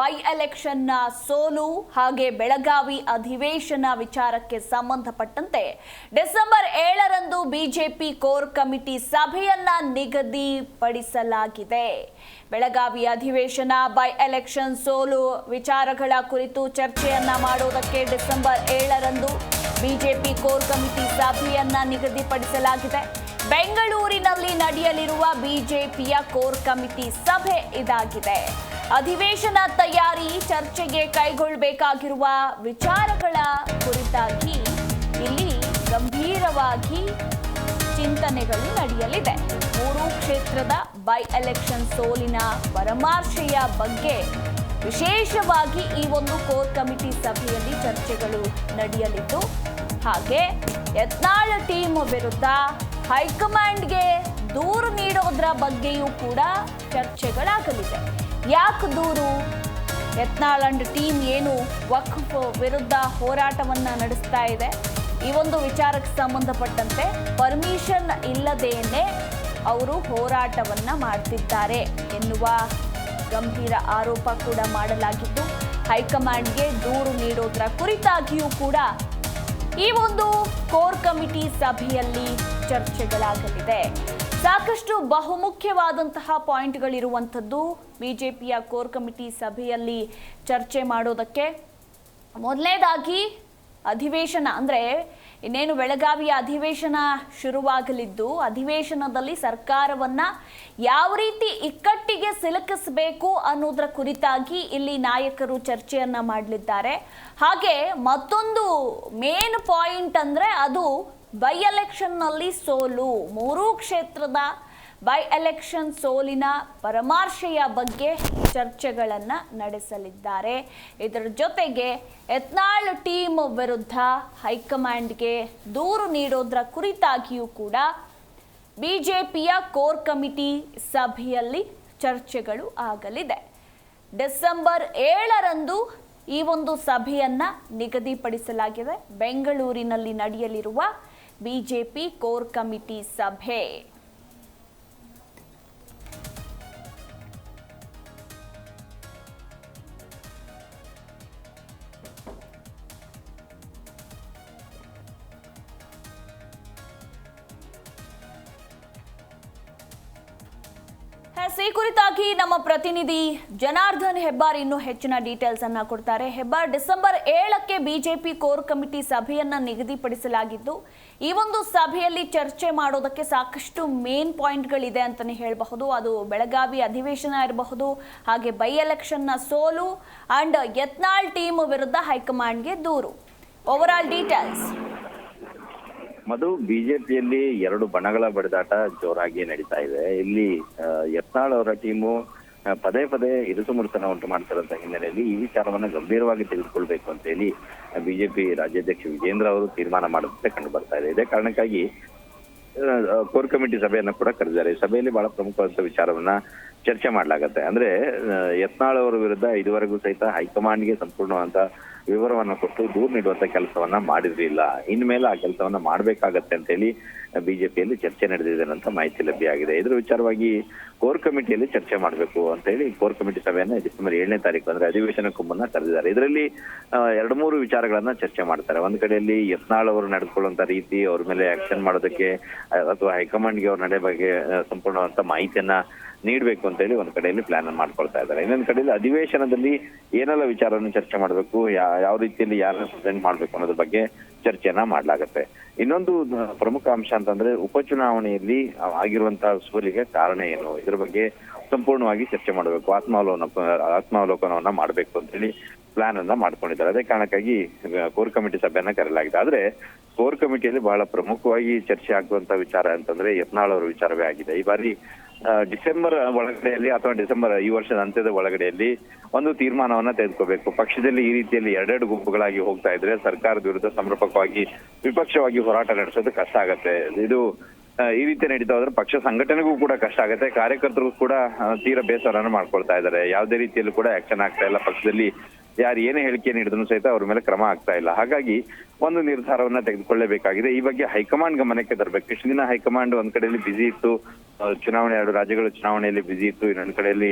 By ಎಲೆಕ್ಷನ್ನ ಸೋಲು ಹಾಗೆ ಬೆಳಗಾವಿ ಅಧಿವೇಶನ ವಿಚಾರಕ್ಕೆ ಸಂಬಂಧಪಟ್ಟಂತೆ ಡಿಸೆಂಬರ್ ಏಳರಂದು ಬಿಜೆಪಿ ಕೋರ್ ಕಮಿಟಿ ಸಭೆಯನ್ನ ನಿಗದಿಪಡಿಸಲಾಗಿದೆ. ಬೆಳಗಾವಿ ಅಧಿವೇಶನ ಬೈ ಎಲೆಕ್ಷನ್ ಸೋಲು ವಿಚಾರಗಳ ಕುರಿತು ಚರ್ಚೆಯನ್ನ ಮಾಡುವುದಕ್ಕೆ ಡಿಸೆಂಬರ್ ಏಳರಂದು ಬಿಜೆಪಿ ಕೋರ್ ಕಮಿಟಿ ಸಭೆಯನ್ನ ನಿಗದಿಪಡಿಸಲಾಗಿದೆ. ಬೆಂಗಳೂರಿನಲ್ಲಿ ನಡೆಯಲಿರುವ ಬಿಜೆಪಿಯ ಕೋರ್ ಕಮಿಟಿ ಸಭೆ ಇದಾಗಿದೆ. ಅಧಿವೇಶನ ತಯಾರಿ ಚರ್ಚೆಗೆ ಕೈಗೊಳ್ಳಬೇಕಾಗಿರುವ ವಿಚಾರಗಳ ಕುರಿತಾಗಿ ಇಲ್ಲಿ ಗಂಭೀರವಾಗಿ ಚಿಂತನೆಗಳು ನಡೆಯಲಿದೆ ಮೂರು ಕ್ಷೇತ್ರದ ಬೈ ಎಲೆಕ್ಷನ್ ಸೋಲಿನ ಪರಮಾರ್ಶೆಯ ಬಗ್ಗೆ ವಿಶೇಷವಾಗಿ ಈ ಒಂದು ಕೋರ್ ಕಮಿಟಿ ಸಭೆಯಲ್ಲಿ ಚರ್ಚೆಗಳು ನಡೆಯಲಿದ್ದು, ಹಾಗೆ ಯತ್ನಾಳ್ ಟೀಮ್ ವಿರುದ್ಧ ಹೈಕಮಾಂಡ್ಗೆ ದೂರು ನೀಡೋದ್ರ ಬಗ್ಗೆಯೂ ಕೂಡ ಚರ್ಚೆಗಳಾಗಲಿದೆ ಯಾಕೆ ದೂರು? ಯತ್ನಾಳ್ ಅಂಡ್ ಟೀಮ್ ಏನು ವಕ್ಫ್ ವಿರುದ್ಧ ಹೋರಾಟವನ್ನು ನಡೆಸ್ತಾ ಇದೆ? ಈ ಒಂದು ವಿಚಾರಕ್ಕೆ ಸಂಬಂಧಪಟ್ಟಂತೆ ಪರ್ಮಿಷನ್ ಇಲ್ಲದೇನೆ ಅವರು ಹೋರಾಟವನ್ನು ಮಾಡ್ತಿದ್ದಾರೆ ಎನ್ನುವ ಗಂಭೀರ ಆರೋಪ ಕೂಡ ಮಾಡಲಾಗಿದ್ದು, ಹೈಕಮಾಂಡ್ಗೆ ದೂರು ನೀಡೋದ್ರ ಕುರಿತಾಗಿಯೂ ಕೂಡ ಈ ಒಂದು ಕೋರ್ ಕಮಿಟಿ ಸಭೆಯಲ್ಲಿ ಚರ್ಚೆಗಳಾಗಲಿದೆ. ಸಾಕಷ್ಟು ಬಹುಮುಖ್ಯವಾದಂತಹ ಪಾಯಿಂಟ್ಗಳಿರುವಂಥದ್ದು ಬಿಜೆಪಿಯ ಕೋರ್ ಕಮಿಟಿ ಸಭೆಯಲ್ಲಿ ಚರ್ಚೆ ಮಾಡೋದಕ್ಕೆ. ಮೊದಲನೇದಾಗಿ ಅಧಿವೇಶನ ಅಂದರೆ ಇನ್ನೇನು ಬೆಳಗಾವಿಯ ಅಧಿವೇಶನ ಶುರುವಾಗಲಿದ್ದು ಅಧಿವೇಶನದಲ್ಲಿ ಸರ್ಕಾರವನ್ನ ಯಾವ ರೀತಿ ಇಕ್ಕಟ್ಟಿಗೆ ಸಿಲುಕಿಸಬೇಕು ಅನ್ನೋದರ ಕುರಿತಾಗಿ ಇಲ್ಲಿ ನಾಯಕರು ಚರ್ಚೆಯನ್ನು ಮಾಡಲಿದ್ದಾರೆ. ಹಾಗೆ ಮತ್ತೊಂದು ಮೇನ್ ಪಾಯಿಂಟ್ ಅಂದರೆ ಅದು ಬೈ ಎಲೆಕ್ಷನ್ನಲ್ಲಿ ಸೋಲು. ಮೂರೂ ಕ್ಷೇತ್ರದ ಬೈ ಎಲೆಕ್ಷನ್ ಸೋಲಿನ ಪರಮಾರ್ಶೆಯ ಬಗ್ಗೆ ಚರ್ಚೆಗಳನ್ನು ನಡೆಸಲಿದ್ದಾರೆ. ಇದರ ಜೊತೆಗೆ ಯತ್ನಾಳ್ ಟೀಮ್ ವಿರುದ್ಧ ಹೈಕಮಾಂಡ್ಗೆ ದೂರು ನೀಡೋದ್ರ ಕುರಿತಾಗಿಯೂ ಕೂಡ ಬಿ ಜೆ ಪಿಯ ಕೋರ್ ಕಮಿಟಿ ಸಭೆಯಲ್ಲಿ ಚರ್ಚೆಗಳು ಆಗಲಿದೆ. ಡಿಸೆಂಬರ್ ಏಳರಂದು ಈ ಒಂದು ಸಭೆಯನ್ನು ನಿಗದಿಪಡಿಸಲಾಗಿದೆ. ಬೆಂಗಳೂರಿನಲ್ಲಿ ನಡೆಯಲಿರುವ ಬಿಜೆಪಿ ಕೋರ್ ಕಮಿಟಿ ಸಭೆ ಎಸ್, ಈ ಕುರಿತಾಗಿ ನಮ್ಮ ಪ್ರತಿನಿಧಿ ಜನಾರ್ದನ್ ಹೆಬ್ಬಾರ್ ಇನ್ನು ಹೆಚ್ಚಿನ ಡೀಟೇಲ್ಸ್ ಅನ್ನ ಕೊಡ್ತಾರೆ. ಹೆಬ್ಬಾರ್ ಡಿಸೆಂಬರ್ ಏಳಕ್ಕೆ ಬಿಜೆಪಿ ಕೋರ್ ಕಮಿಟಿ ಸಭೆಯನ್ನ ನಿಗದಿಪಡಿಸಲಾಗಿದ್ದು ಈ ಒಂದು ಸಭೆಯಲ್ಲಿ ಚರ್ಚೆ ಮಾಡೋದಕ್ಕೆ ಸಾಕಷ್ಟು ಮೇನ್ ಪಾಯಿಂಟ್ಗಳಿದೆ ಅಂತಾನೆ ಹೇಳಬಹುದು. ಅದು ಬೆಳಗಾವಿ ಅಧಿವೇಶನ ಇರಬಹುದು ಹಾಗೆ ಬೈ ಎಲೆಕ್ಷನ್ನ ಸೋಲು ಅಂಡ್ ಯತ್ನಾಳ್ ಟೀಮ್ ವಿರುದ್ಧ ಹೈಕಮಾಂಡ್ಗೆ ದೂರು. ಓವರ್ ಆಲ್ ಡೀಟೇಲ್ಸ್ ಮಧು ಬಿಜೆಪಿಯಲ್ಲಿ ಎರಡು ಬಣಗಳ ಬಡಿದಾಟ ಜೋರಾಗಿ ನಡೀತಾ ಇದೆ. ಇಲ್ಲಿ ಯತ್ನಾಳ್ ಅವರ ಟೀಮು ಪದೇ ಪದೇ ಇರುಸು ಮುರುಸನ ಉಂಟು ಮಾಡ್ತಾರಂತ ಹಿನ್ನೆಲೆಯಲ್ಲಿ ಈ ವಿಚಾರವನ್ನು ಗಂಭೀರವಾಗಿ ತೆಗೆದುಕೊಳ್ಬೇಕು ಅಂತ ಹೇಳಿ ಬಿಜೆಪಿ ರಾಜ್ಯಾಧ್ಯಕ್ಷ ವಿಜೇಂದ್ರ ಅವರು ತೀರ್ಮಾನ ಮಾಡುತ್ತೆ ಕಂಡು ಬರ್ತಾ ಇದೆ. ಇದೇ ಕಾರಣಕ್ಕಾಗಿ ಕೋರ್ ಕಮಿಟಿ ಸಭೆಯನ್ನು ಕೂಡ ಕರೆದಿದ್ದಾರೆ. ಸಭೆಯಲ್ಲಿ ಬಹಳ ಪ್ರಮುಖವಾದ ವಿಚಾರವನ್ನ ಚರ್ಚೆ ಮಾಡಲಾಗತ್ತೆ. ಅಂದ್ರೆ ಯತ್ನಾಳ್ ಅವರ ವಿರುದ್ಧ ಇದುವರೆಗೂ ಸಹಿತ ಹೈಕಮಾಂಡ್ಗೆ ಸಂಪೂರ್ಣವಾದ ವಿವರವನ್ನ ಕೊಟ್ಟು ದೂರು ನೀಡುವಂತ ಕೆಲಸವನ್ನ ಮಾಡಿರ್ಲಿಲ್ಲ. ಇನ್ಮೇಲೆ ಆ ಕೆಲಸವನ್ನ ಮಾಡ್ಬೇಕಾಗತ್ತೆ ಅಂತ ಹೇಳಿ ಬಿಜೆಪಿಯಲ್ಲಿ ಚರ್ಚೆ ನಡೆದಿದೆ ಅಂತ ಮಾಹಿತಿ ಲಭ್ಯ ಆಗಿದೆ. ಇದರ ವಿಚಾರವಾಗಿ ಕೋರ್ ಕಮಿಟಿಯಲ್ಲಿ ಚರ್ಚೆ ಮಾಡಬೇಕು ಅಂತ ಹೇಳಿ ಕೋರ್ ಕಮಿಟಿ ಸಭೆಯನ್ನ ಡಿಸೆಂಬರ್ ಏಳನೇ ತಾರೀಕು ಅಂದ್ರೆ ಅಧಿವೇಶನಕ್ಕೂ ಮುನ್ನ ಕರೆದಿದ್ದಾರೆ. ಇದರಲ್ಲಿ ಎರಡು ಮೂರು ವಿಚಾರಗಳನ್ನ ಚರ್ಚೆ ಮಾಡ್ತಾರೆ. ಒಂದ್ ಕಡೆಯಲ್ಲಿ ಯತ್ನಾಳ್ ಅವರು ನಡೆದುಕೊಳ್ಳುವಂತ ರೀತಿ, ಅವ್ರ ಮೇಲೆ ಆಕ್ಷನ್ ಮಾಡೋದಕ್ಕೆ ಅಥವಾ ಹೈಕಮಾಂಡ್ಗೆ ಅವ್ರ ನಡೆ ಬಗ್ಗೆ ಸಂಪೂರ್ಣವಂತ ಮಾಹಿತಿಯನ್ನ ನೀಡಬೇಕು ಅಂತ ಹೇಳಿ ಒಂದ್ ಕಡೆಯಲ್ಲಿ ಪ್ಲಾನ್ ಮಾಡ್ಕೊಳ್ತಾ ಇದ್ದಾರೆ. ಇನ್ನೊಂದ್ ಕಡೆಯಲ್ಲಿ ಅಧಿವೇಶನದಲ್ಲಿ ಏನೆಲ್ಲ ವಿಚಾರವನ್ನು ಚರ್ಚೆ ಮಾಡಬೇಕು ಯಾವ ರೀತಿಯಲ್ಲಿ ಯಾರನ್ನ ಪ್ರೆಸೆಂಟ್ ಮಾಡ್ಬೇಕು ಅನ್ನೋದ್ರ ಬಗ್ಗೆ ಚರ್ಚೆಯನ್ನ ಮಾಡ್ಲಾಗತ್ತೆ. ಇನ್ನೊಂದು ಪ್ರಮುಖ ಅಂಶ ಅಂತಂದ್ರೆ ಉಪಚುನಾವಣೆಯಲ್ಲಿ ಆಗಿರುವಂತಹ ಸೋಲಿಗೆ ಕಾರಣ ಏನು? ಇದ್ರ ಬಗ್ಗೆ ಸಂಪೂರ್ಣವಾಗಿ ಚರ್ಚೆ ಮಾಡಬೇಕು. ಆತ್ಮಾವಲೋಕನ, ಆತ್ಮಾವಲೋಕನವನ್ನ ಮಾಡಬೇಕು ಅಂತ ಹೇಳಿ ಪ್ಲಾನ್ ಅನ್ನ ಮಾಡ್ಕೊಂಡಿದ್ದಾರೆ. ಅದೇ ಕಾರಣಕ್ಕಾಗಿ ಕೋರ್ ಕಮಿಟಿ ಸಭೆಯನ್ನ ಕರೆಯಲಾಗಿದೆ. ಆದ್ರೆ ಕೋರ್ ಕಮಿಟಿಯಲ್ಲಿ ಬಹಳ ಪ್ರಮುಖವಾಗಿ ಚರ್ಚೆ ಆಗುವಂತ ವಿಚಾರ ಅಂತಂದ್ರೆ ಯತ್ನಾಳ್ ಅವರ ವಿಚಾರವೇ ಆಗಿದೆ. ಈ ಬಾರಿ ಡಿಸೆಂಬರ್ ಒಳಗಡೆಯಲ್ಲಿ ಅಥವಾ ಡಿಸೆಂಬರ್ ಈ ವರ್ಷದ ಅಂತ್ಯದ ಒಳಗಡೆಯಲ್ಲಿ ಒಂದು ತೀರ್ಮಾನವನ್ನ ತೆಗೆದುಕೋಬೇಕು. ಪಕ್ಷದಲ್ಲಿ ಈ ರೀತಿಯಲ್ಲಿ ಎರಡೆರಡು ಗುಂಪುಗಳಾಗಿ ಹೋಗ್ತಾ ಇದ್ರೆ ಸರ್ಕಾರದ ವಿರುದ್ಧ ಸಮರ್ಪಕವಾಗಿ ವಿಪಕ್ಷವಾಗಿ ಹೋರಾಟ ನಡೆಸೋದು ಕಷ್ಟ ಆಗತ್ತೆ. ಇದು ಈ ರೀತಿ ನಡೀತಾ ಹೋದ್ರೆ ಪಕ್ಷ ಸಂಘಟನೆಗೂ ಕೂಡ ಕಷ್ಟ ಆಗುತ್ತೆ. ಕಾರ್ಯಕರ್ತರಿಗೂ ಕೂಡ ತೀರ ಬೇಸರನ್ನು ಮಾಡ್ಕೊಳ್ತಾ ಇದ್ದಾರೆ. ಯಾವುದೇ ರೀತಿಯಲ್ಲೂ ಕೂಡ ಆಕ್ಷನ್ ಆಗ್ತಾ ಇಲ್ಲ. ಪಕ್ಷದಲ್ಲಿ ಯಾರು ಏನೇ ಹೇಳಿಕೆ ನೀಡಿದ್ರು ಸಹಿತ ಅವ್ರ ಮೇಲೆ ಕ್ರಮ ಆಗ್ತಾ ಇಲ್ಲ. ಹಾಗಾಗಿ ಒಂದು ನಿರ್ಧಾರವನ್ನ ತೆಗೆದುಕೊಳ್ಳಬೇಕಾಗಿದೆ. ಈ ಬಗ್ಗೆ ಹೈಕಮಾಂಡ್ ಗಮನಕ್ಕೆ ತರಬೇಕು. ಇಷ್ಟು ದಿನ ಹೈಕಮಾಂಡ್ ಒಂದ್ ಕಡೆಯಲ್ಲಿ ಬಿಸಿ ಇತ್ತು. ಚುನಾವಣೆ, ಎರಡು ರಾಜ್ಯಗಳ ಚುನಾವಣೆಯಲ್ಲಿ ಬ್ಯುಸಿ ಇತ್ತು. ಇನ್ನೊಂದು ಕಡೆಯಲ್ಲಿ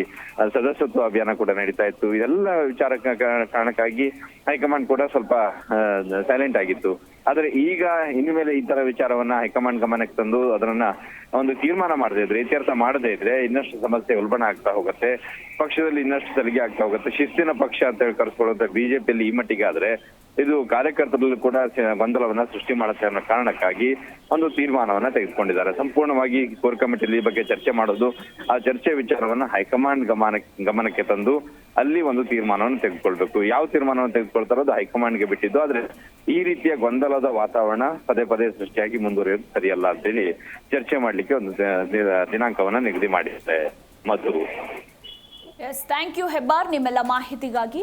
ಸದಸ್ಯತ್ವ ಅಭಿಯಾನ ಕೂಡ ನಡೀತಾ ಇತ್ತು. ಇದೆಲ್ಲ ವಿಚಾರ ಕಾರಣಕ್ಕಾಗಿ ಹೈಕಮಾಂಡ್ ಕೂಡ ಸ್ವಲ್ಪ ಸೈಲೆಂಟ್ ಆಗಿತ್ತು. ಆದ್ರೆ ಈಗ ಇನ್ನು ಮೇಲೆ ಈ ತರ ವಿಚಾರವನ್ನ ಹೈಕಮಾಂಡ್ ಗಮನಕ್ಕೆ ತಂದು ಅದನ್ನ ಒಂದು ತೀರ್ಮಾನ ಮಾಡದೇ ಇದ್ರೆ, ಇತ್ಯರ್ಥ ಮಾಡದೇ ಇದ್ರೆ ಇನ್ನಷ್ಟು ಸಮಸ್ಯೆ ಉಲ್ಬಣ ಆಗ್ತಾ ಹೋಗುತ್ತೆ. ಪಕ್ಷದಲ್ಲಿ ಇನ್ನಷ್ಟು ಸಲಿಗೆ ಆಗ್ತಾ ಹೋಗುತ್ತೆ. ಶಿಸ್ತಿನ ಪಕ್ಷ ಅಂತ ಹೇಳಿ ಕರೆಸ್ಕೊಳ್ಳುವಂತ ಬಿಜೆಪಿಯಲ್ಲಿ ಈ ಮಟ್ಟಿಗೆ ಆದ್ರೆ ಇದು ಕಾರ್ಯಕರ್ತರಲ್ಲೂ ಕೂಡ ಗೊಂದಲವನ್ನ ಸೃಷ್ಟಿ ಮಾಡುತ್ತೆ ಅನ್ನೋ ಕಾರಣಕ್ಕಾಗಿ ಒಂದು ತೀರ್ಮಾನವನ್ನ ತೆಗೆದುಕೊಂಡಿದ್ದಾರೆ. ಸಂಪೂರ್ಣವಾಗಿ ಕೋರ್ ಕಮಿಟಿಯಲ್ಲಿ ಈ ಬಗ್ಗೆ ಚರ್ಚೆ ಮಾಡೋದು, ಆ ಚರ್ಚೆ ವಿಚಾರವನ್ನ ಹೈಕಮಾಂಡ್ ಗಮನ, ಗಮನಕ್ಕೆ ತಂದು ಅಲ್ಲಿ ಒಂದು ತೀರ್ಮಾನವನ್ನು ತೆಗೆದುಕೊಳ್ಬೇಕು. ಯಾವ ತೀರ್ಮಾನವನ್ನು ತೆಗೆದುಕೊಳ್ತಾರೋ ಅದು ಹೈಕಮಾಂಡ್ಗೆ ಬಿಟ್ಟಿದ್ದು. ಆದ್ರೆ ಈ ರೀತಿಯ ಗೊಂದಲದ ವಾತಾವರಣ ಪದೇ ಪದೇ ಸೃಷ್ಟಿಯಾಗಿ ಮುಂದುವರಿಯೋದು ಸರಿಯಲ್ಲ ಅಂತೇಳಿ ಚರ್ಚೆ ಮಾಡ್ಲಿಕ್ಕೆ ಒಂದು ದಿನಾಂಕವನ್ನ ನಿಗದಿ ಮಾಡಿದ್ದೆ Madhu. Yes thank you Hebbar. ನಿಮ್ಮೆಲ್ಲ ಮಾಹಿತಿಗಾಗಿ